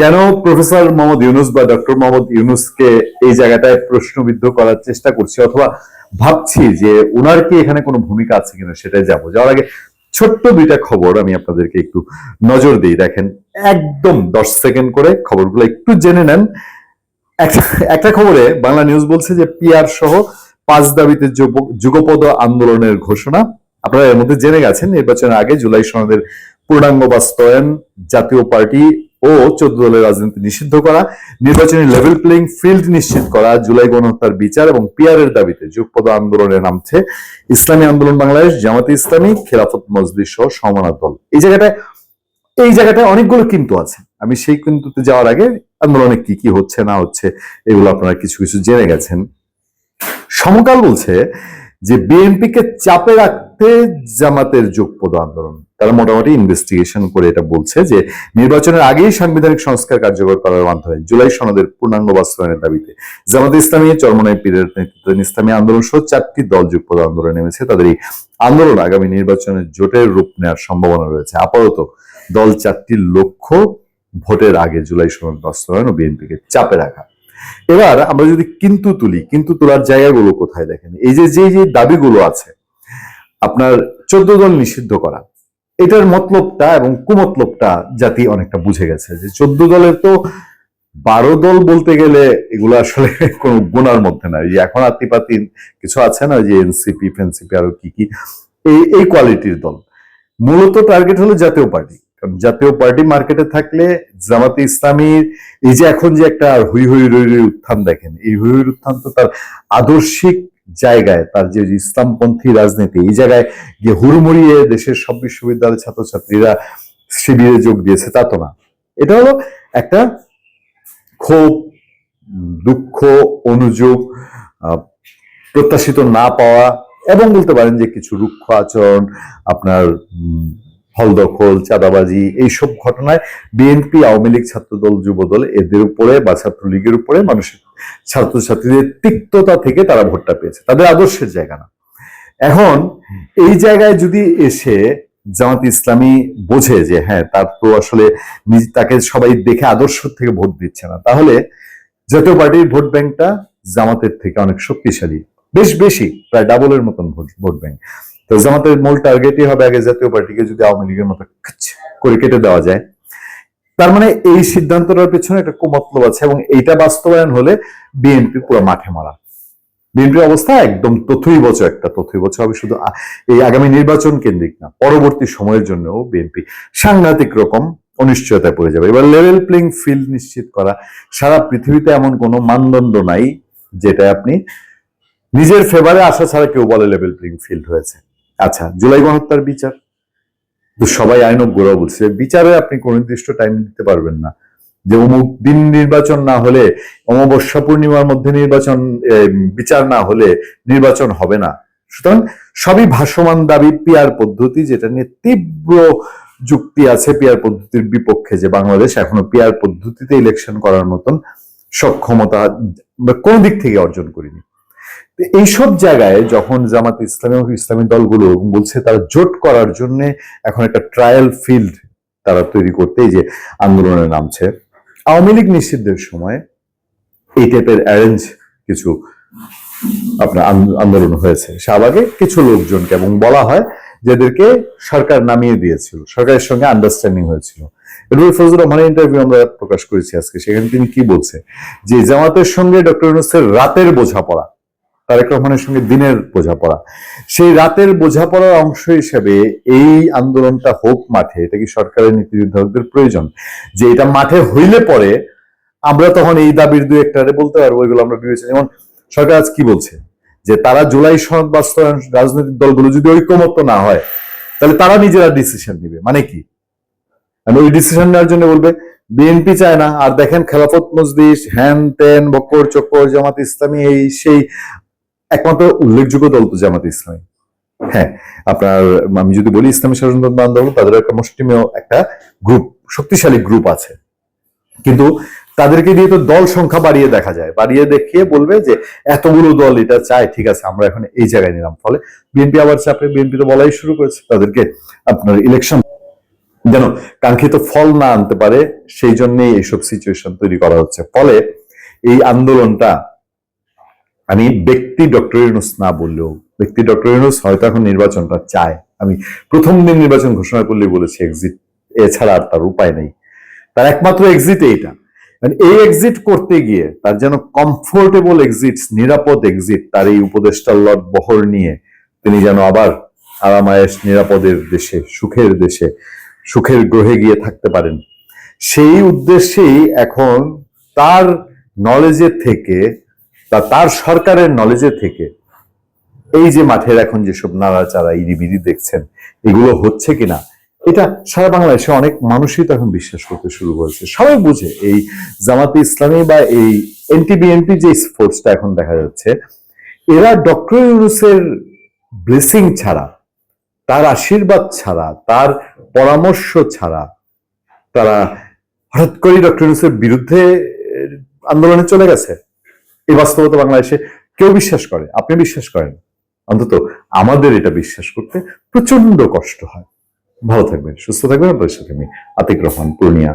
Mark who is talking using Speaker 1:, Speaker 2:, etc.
Speaker 1: কেন প্রফেসর মোহাম্মদ ইউনুস বা ডক্টর মোহাম্মদ ইউনুসকে এই জায়গাটায় প্রশ্নবিদ্ধ করার চেষ্টা করছি? অথবা ভাবছি যে ওনার কি এখানে কোনো ভূমিকা আছে কিনা সেটাই যাব যাওয়ার আগে ছোট্ট দুইটা খবর আমি আপনাদেরকে একটু নজর দিই। দেখেন, একদম দশ সেকেন্ড করে খবরগুলো একটু জেনে নেন। একটা খবরে বাংলা নিউজ বলছে যে পিআর সহ পাঁচ দাবিতে যুগপদ আন্দোলনের ঘোষণা। আপনারা এর মধ্যে জেনে গেছেন, নির্বাচনের আগে জুলাই সনদের পূর্ণাঙ্গ বাস্তবায়ন জাতীয় পার্টি ও চোদ্দ দলের রাজনীতি নিষিদ্ধ করা, নির্বাচনী লেভেল প্লেইং ফিল্ড নিশ্চিত করা, জুলাই গণহত্যার বিচার এবং পিআর এর দাবিতে যুগপদ আন্দোলনে নামছে ইসলামী আন্দোলন বাংলাদেশ, জামাতে ইসলামী, খেলাফত মজলিস সহ সমানার দল। এই জায়গাটায় এই জায়গাটায় অনেকগুলো কিন্তু আছে। আমি সেই কিন্তুতে যাওয়ার আগে আন্দোলনে কি কি হচ্ছে, না হচ্ছে, এগুলো আপনারা কিছু কিছু জেনে গেছেন। সমকাল বলছে যে বিএনপি কে চাপে রাখতে জামাতের যোগপদ আন্দোলন। তারা মোটামুটি ইনভেস্টিগেশন করে এটা বলছে যে নির্বাচনের আগেই সাংবিধানিক সংস্কার কার্যকর করার মাধ্যমে জুলাই সনদের পূর্ণাঙ্গ বাস্তবায়নের দাবিতে জামাতে ইসলামী, চরমনাই পীরের নেতৃত্বে ইসলামী আন্দোলন সহ চারটি দল যুগপদ আন্দোলনে নেমেছে। তাদের এই আন্দোলন আগামী নির্বাচনের জোটের রূপ নেওয়ার সম্ভাবনা রয়েছে। আপাতত দল চারটির লক্ষ্য ভোটের আগে জুলাই সনদ বাস্তবায়ন ও বিএনপিকে চাপে রাখা। এবার আমরা যদি কিন্তু তুলি, কিন্তু তোলার জায়গাগুলো কোথায় দেখেন? এই যে যে যে দাবিগুলো আছে, আপনার চোদ্দ দল নিষিদ্ধ করা, এটার মতলবটা এবং কুমতলবটা জাতি অনেকটা বুঝে গেছে যে চোদ্দ দলের তো বারো দল বলতে গেলে এগুলো আসলে কোনো গুণার মধ্যে না। যে এখন আত্মিপাতি কিছু আছে না যে এনসিপি, ফেনসিপি আরও কি কি, এই এই কোয়ালিটির দল। মূলত টার্গেট হলো জাতীয় পার্টি। জাতীয় পার্টি মার্কেটে থাকলে জামাতে ইসলামীর এই যে এখন যে একটা হুই হুই রই রই উত্থান দেখেন, এই হুই হুই উত্থান তো তার আদর্শিক জায়গায়, তার যে ইসলামপন্থী রাজনীতি, এই জায়গায় গিয়ে হুড়মুড়িয়ে দেশের সব বিশ্ববিদ্যালয়ের ছাত্রছাত্রীরা শিবিরে যোগ দিয়েছে, তা তো না। এটা হলো একটা ক্ষোভ, দুঃখ, অনুযোগ প্রত্যাশিত না পাওয়া এবং বলতে পারেন যে কিছু রুক্ষ আচরণ, আপনার উম, হল দখল চাঁদাবাজি এইসব ঘটনায় বিএনপি আওয়ামী লীগ ছাত্রদল যুবদল এদের উপরে বা ছাত্রলীগের উপরে মানুষের ছাত্রছাত্রীদের তিক্ততা থেকে তারা ভোটটা পেয়েছে। তাদের আদর্শের জায়গা না। এখন এই জায়গায় যদি এসে জামাত ইসলামী বোঝে যে হ্যাঁ তার তো আসলে তাকে সবাই দেখে আদর্শ থেকে ভোট দিচ্ছে না তাহলে জাতীয় পার্টির ভোট ব্যাংকটা জামাতের থেকে অনেক শক্তিশালী। বেশ বেশি প্রায় ডাবলের মতন ভোট ভোট ব্যাংক। জামাতের মূল টার্গেটই হবে আগে জাতীয় পার্টিকে যদি আওয়ামী লীগের মতো করে কেটে দেওয়া যায়। তার মানে এই সিদ্ধান্তটার পেছনে একটা কুমতলব আছে এবং এইটা বাস্তবায়ন হলে বিএনপি পুরো মাঠে মারা। বিএনপির অবস্থা একদম একটা হবে শুধু এই আগামী নির্বাচন কেন্দ্রিক না, পরবর্তী সময়ের জন্য বিএনপি সাংঘাতিক রকম অনিশ্চয়তায় পড়ে যাবে। এবার লেভেল প্লেইং ফিল্ড নিশ্চিত করা, সারা পৃথিবীতে এমন কোনো মানদণ্ড নাই যেটা আপনি নিজের ফেভারে আসা ছাড়া কেউ বলে লেভেল প্লেইং ফিল্ড হয়েছে। আচ্ছা জুলাই গণহত্যার বিচার। তো সবাই আইনজ্ঞরা বলছে, বিচারে আপনি কোন নির্দিষ্ট টাইম দিতে পারবেন না। যে অমুক দিন নির্বাচন না হলে, অমাবস্যা পূর্ণিমার মধ্যে নির্বাচন বিচার না হলে নির্বাচন হবে না। সুতরাং সবই ভাসমান দাবি পিয়ার পদ্ধতি, যেটা নিয়ে তীব্র যুক্তি আছে পিয়ার পদ্ধতির বিপক্ষে, যে বাংলাদেশ এখনও পিয়ার পদ্ধতিতে ইলেকশন করার মতন সক্ষমতা কোন দিক থেকে অর্জন করিনি। এইসব জায়গায় যখন জামাত ইসলামী ইসলামী দলগুলো বলছে তারা জোট করার জন্য এখন একটা ট্রায়াল ফিল্ড তারা তৈরি করতে যে আন্দোলনে নামছে। আওয়ামী লীগ নিষিদ্ধের সময় এই টাইপের অ্যারেঞ্জ কিছু আপনার আন্দোলন হয়েছে। শাহবাগে কিছু লোকজনকে এবং বলা হয় যাদেরকে সরকার নামিয়ে দিয়েছিল, সরকারের সঙ্গে আন্ডারস্ট্যান্ডিং হয়েছিল। রহমানের ইন্টারভিউ আমরা প্রকাশ করেছি আজকে, সেখানে তিনি কি বলছে? যে জামাতের সঙ্গে ডক্টর ইউনুসের রাতের বোঝাপড়া তারেক রহমানের সঙ্গে দিনের বোঝাপড়া। সেই রাতের বোঝাপড়ার অংশ হিসেবে এই আন্দোলনটা হোক মাঠে, এটা কি সরকারের নীতি নির্ধারকদের প্রয়োজন? যে এটা মাঠে হইলে পরে আমরা তখন এই দাবির দুই একটা বলতে পারব, এগুলো আমরা বিবেচনা যেমন সরকার আজ কি বলছে? যে তারা জুলাই সনদ বাস্তবায়ন রাজনৈতিক দলগুলো যদি ঐক্যমত্য না হয়, তাহলে তারা নিজেরা ডিসিশন নিবে। মানে কি? মানে ওই ডিসিশন নেওয়ার জন্য বলবে, বিএনপি চায় না, আর দেখেন খেলাফত মজলিস হ্যান তেন বক্কর চক্কর জামাত ইসলামী, এই, সেই একমাত্র উল্লেখযোগ্য দল তো জামাত ইসলামী। হ্যাঁ আপনার, আমি যদি বলি ইসলামী স্বতন্ত্র আন্দোলন তাদের একটা মুষ্টিমেয় একটা গ্রুপ শক্তিশালী গ্রুপ আছে। কিন্তু তাদেরকে দিয়ে তো দল সংখ্যা বাড়িয়ে দেখা যায়। বাড়িয়ে দেখিয়ে বলবে যে, এতগুলো দল এটা চায়, ঠিক আছে, আমরা এখন এই জায়গায় নিলাম। ফলে বিএনপি আবার চাপে, বিএনপি তো বলাই শুরু করেছে। তাদেরকে আপনার ইলেকশন যেন কাঙ্ক্ষিত ফল না আনতে পারে, সেই জন্যই এইসব সিচুয়েশন তৈরি করা হচ্ছে। ফলে এই আন্দোলনটা আমি ব্যক্তি ডক্টর ইউনুস না বললেও, ব্যক্তি ডক্টর ইউনুস হয়তো এখন নির্বাচনটা চায়। আমি প্রথম দিন নির্বাচন ঘোষণা করলেই বলেছি এক্সিট এছাড়া আর তার উপায় নেই। তার একমাত্র এক্সিট এইটা। মানে এই এক্সিট করতে গিয়ে তার যেন কমফোর্টেবল এক্সিট নিরাপদ এক্সিট তার এই উপদেষ্টার লট বহর নিয়ে তিনি যেন আবার আরামায়েশ, নিরাপদের দেশে, সুখের দেশে, সুখের গ্রহে গিয়ে থাকতে পারেন। সেই উদ্দেশ্যেই এখন তার নলেজের থেকে বা তার সরকারের নলেজে থেকে এই যে মাঠের এখন যেসব নাড়াচাড়া ইডিবিডি দেখছেন, এগুলো হচ্ছে কিনা, এটা সারা বাংলাদেশে অনেক মানুষই তো এখন বিশ্বাস করতে শুরু করেছে। সবাই বুঝে এই জামাতে ইসলামী বা এই এনটি বিএনপি যে ফোর্সটা এখন দেখা যাচ্ছে, এরা ডক্টর ইউনুসের ব্লেসিং ছাড়া, তার আশীর্বাদ ছাড়া, তার পরামর্শ ছাড়া, তারা হঠাৎ করে ডক্টর ইউনুসের বিরুদ্ধে আন্দোলনে চলে গেছে। এই বাস্তবতা বাংলাদেশে কেউ বিশ্বাস করে আপনি বিশ্বাস করেন অন্তত আমাদের এটা বিশ্বাস করতে প্রচণ্ড কষ্ট হয়। ভালো থাকবেন, সুস্থ থাকবেন। আপনাদের সাথে আমি আতিক রহমান, পূর্ণিয়া।